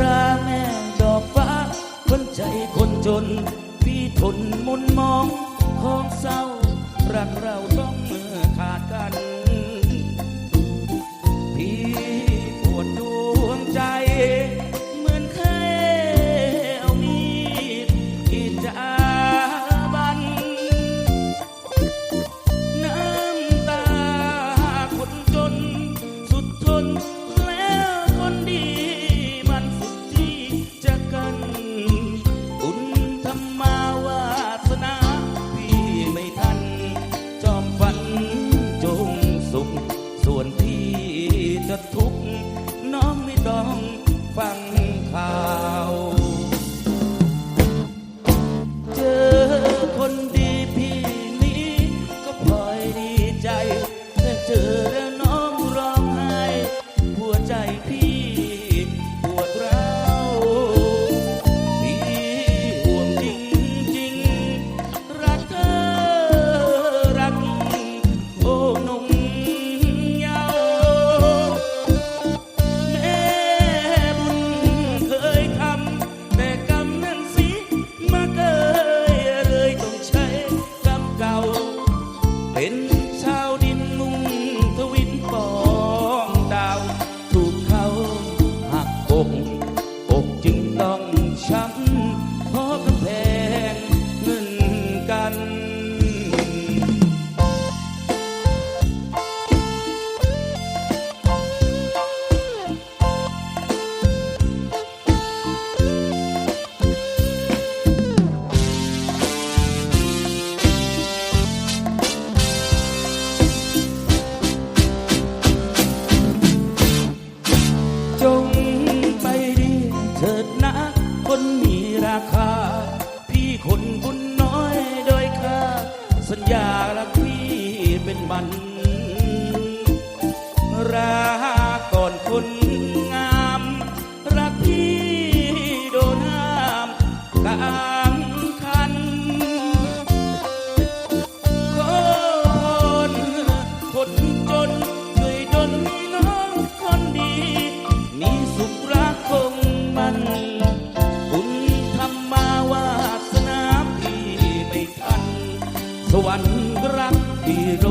ราแม่ดอกฟ้า คนใจคนจน พี่ทนมุนมองของเศร้า ส่วนพี่จะทุกข์น้องไม่ต้องฟังข่าาคา พี่คนบุญน้อยโดยค่าสัญญาละพี่เป็นมันรา สวันรักที่โร